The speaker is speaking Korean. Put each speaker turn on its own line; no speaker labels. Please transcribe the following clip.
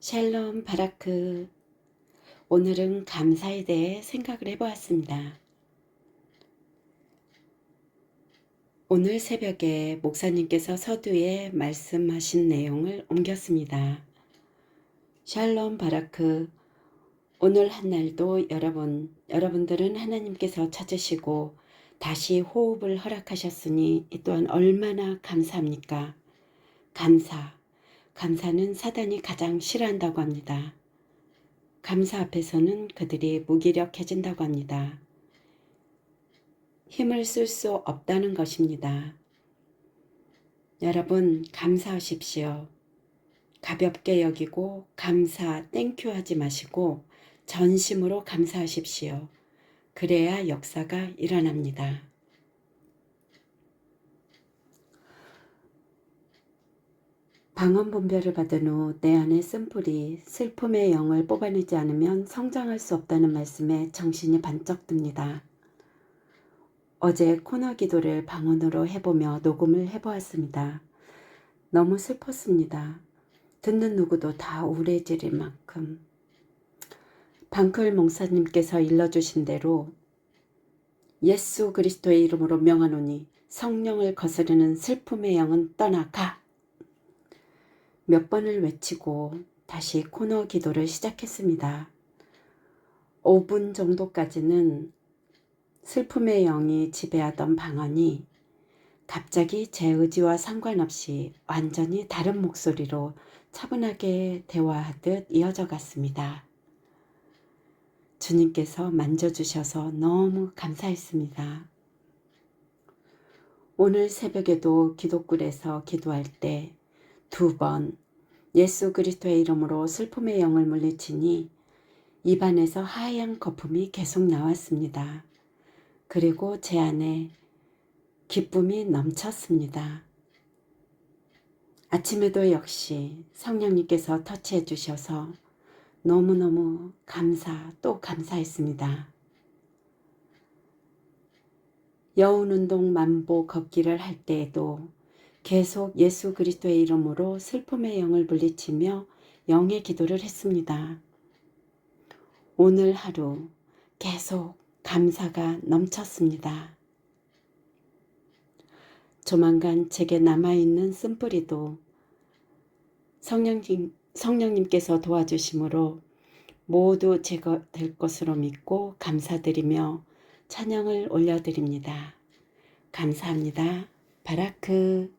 샬롬 바라크. 오늘은 감사에 대해 생각을 해보았습니다. 오늘 새벽에 목사님께서 서두에 말씀하신 내용을 옮겼습니다. 샬롬 바라크. 오늘 한 날도 여러분, 여러분들은 하나님께서 찾으시고 다시 호흡을 허락하셨으니 이 또한 얼마나 감사합니까? 감사. 감사는 사단이 가장 싫어한다고 합니다. 감사 앞에서는 그들이 무기력해진다고 합니다. 힘을 쓸 수 없다는 것입니다. 여러분, 감사하십시오. 가볍게 여기고 감사, 땡큐 하지 마시고 전심으로 감사하십시오. 그래야 역사가 일어납니다. 방언 분별을 받은 후 내 안의 쓴불이 슬픔의 영을 뽑아내지 않으면 성장할 수 없다는 말씀에 정신이 반짝 듭니다. 어제 코너 기도를 방언으로 해보며 녹음을 해보았습니다. 너무 슬펐습니다. 듣는 누구도 다 우울해질 만큼. 방클 목사님께서 일러주신 대로 예수 그리스도의 이름으로 명하노니 성령을 거스르는 슬픔의 영은 떠나가. 몇 번을 외치고 다시 코너 기도를 시작했습니다. 5분 정도까지는 슬픔의 영이 지배하던 방언이 갑자기 제 의지와 상관없이 완전히 다른 목소리로 차분하게 대화하듯 이어져 갔습니다. 주님께서 만져주셔서 너무 감사했습니다. 오늘 새벽에도 기도굴에서 기도할 때 두 번 예수 그리스도의 이름으로 슬픔의 영을 물리치니 입안에서 하얀 거품이 계속 나왔습니다. 그리고 제 안에 기쁨이 넘쳤습니다. 아침에도 역시 성령님께서 터치해 주셔서 너무너무 감사 또 감사했습니다. 여운 운동 만보 걷기를 할 때에도 계속 예수 그리스도의 이름으로 슬픔의 영을 물리치며 영의 기도를 했습니다. 오늘 하루 계속 감사가 넘쳤습니다. 조만간 제게 남아있는 쓴뿌리도 성령님, 성령님께서 도와주심으로 모두 제거될 것으로 믿고 감사드리며 찬양을 올려드립니다. 감사합니다. 바라크.